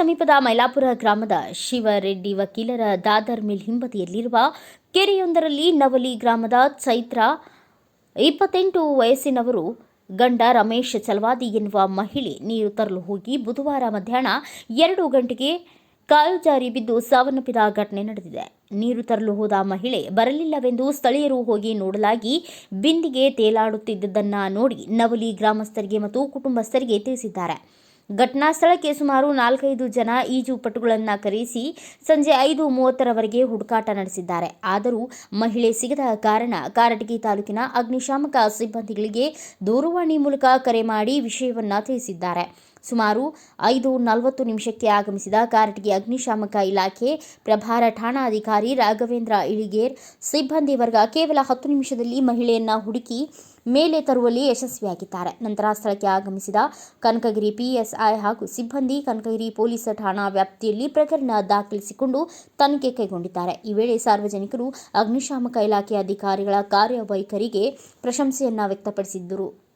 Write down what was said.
ಪಟ್ಟಣದ ಮೈಲಾಪುರ ಗ್ರಾಮದ ಶಿವರೆಡ್ಡಿ ವಕೀಲರ ದಾದರ್ ಮಿಲ್ ಹಿಂಬದಿಯಲ್ಲಿರುವ ಕೆರೆಯೊಂದರಲ್ಲಿ ನವಲಿ ಗ್ರಾಮದ ಚೈತ್ರ ಇಪ್ಪತ್ತೆಂಟು ವಯಸ್ಸಿನವರು ಗಂಡ ರಮೇಶ್ ಚಲವಾದಿ ಎನ್ನುವ ಮಹಿಳೆ ನೀರು ತರಲು ಹೋಗಿ ಬುಧವಾರ ಮಧ್ಯಾಹ್ನ ಎರಡು ಗಂಟೆಗೆ ಕಾಲು ಜಾರಿ ಬಿದ್ದು ಸಾವನ್ನಪ್ಪಿದ ಘಟನೆ ನಡೆದಿದೆ. ನೀರು ತರಲು ಹೋದ ಮಹಿಳೆ ಬರಲಿಲ್ಲವೆಂದು ಸ್ಥಳೀಯರು ಹೋಗಿ ನೋಡಲಾಗಿ ಬಿಂದಿಗೆ ತೇಲಾಡುತ್ತಿದ್ದುದನ್ನು ನೋಡಿ ನವಲಿ ಗ್ರಾಮಸ್ಥರಿಗೆ ಮತ್ತು ಕುಟುಂಬಸ್ಥರಿಗೆ ತಿಳಿಸಿದ್ದಾರೆ. ಘಟನಾ ಸ್ಥಳಕ್ಕೆ ಸುಮಾರು ನಾಲ್ಕೈದು ಜನ ಈಜುಪಟುಗಳನ್ನು ಕರೆಸಿ ಸಂಜೆ ಐದು ಮೂವತ್ತರವರೆಗೆ ಹುಡುಕಾಟ ನಡೆಸಿದ್ದಾರೆ. ಆದರೂ ಮಹಿಳೆ ಸಿಗದ ಕಾರಣ ಕಾರಟಗಿ ತಾಲೂಕಿನ ಅಗ್ನಿಶಾಮಕ ಸಿಬ್ಬಂದಿಗಳಿಗೆ ದೂರವಾಣಿ ಮೂಲಕ ಕರೆ ಮಾಡಿ ವಿಷಯವನ್ನು ತಿಳಿಸಿದ್ದಾರೆ. ಸುಮಾರು ಐದು ನಲವತ್ತು ನಿಮಿಷಕ್ಕೆ ಆಗಮಿಸಿದ ಕಾರಟಗಿ ಅಗ್ನಿಶಾಮಕ ಇಲಾಖೆ ಪ್ರಭಾರ ಠಾಣಾಧಿಕಾರಿ ರಾಘವೇಂದ್ರ ಇಳಿಗೇರ್ ಸಿಬ್ಬಂದಿ ವರ್ಗ ಕೇವಲ ಹತ್ತು ನಿಮಿಷದಲ್ಲಿ ಮಹಿಳೆಯನ್ನ ಹುಡುಕಿ ಮೇಲೆ ತರುವಲ್ಲಿ ಯಶಸ್ವಿಯಾಗಿದ್ದಾರೆ. ನಂತರ ಸ್ಥಳಕ್ಕೆ ಆಗಮಿಸಿದ ಕನಕಗಿರಿ ಪಿಎಸ್ಐ ಹಾಗೂ ಸಿಬ್ಬಂದಿ ಕನಕಗಿರಿ ಪೊಲೀಸ್ ಠಾಣಾ ವ್ಯಾಪ್ತಿಯಲ್ಲಿ ಪ್ರಕರಣ ದಾಖಲಿಸಿಕೊಂಡು ತನಿಖೆ ಕೈಗೊಂಡಿದ್ದಾರೆ. ಈ ವೇಳೆ ಸಾರ್ವಜನಿಕರು ಅಗ್ನಿಶಾಮಕ ಇಲಾಖೆ ಅಧಿಕಾರಿಗಳ ಕಾರ್ಯವೈಖರಿಗೆ ಪ್ರಶಂಸೆಯನ್ನ ವ್ಯಕ್ತಪಡಿಸಿದ್ದರು.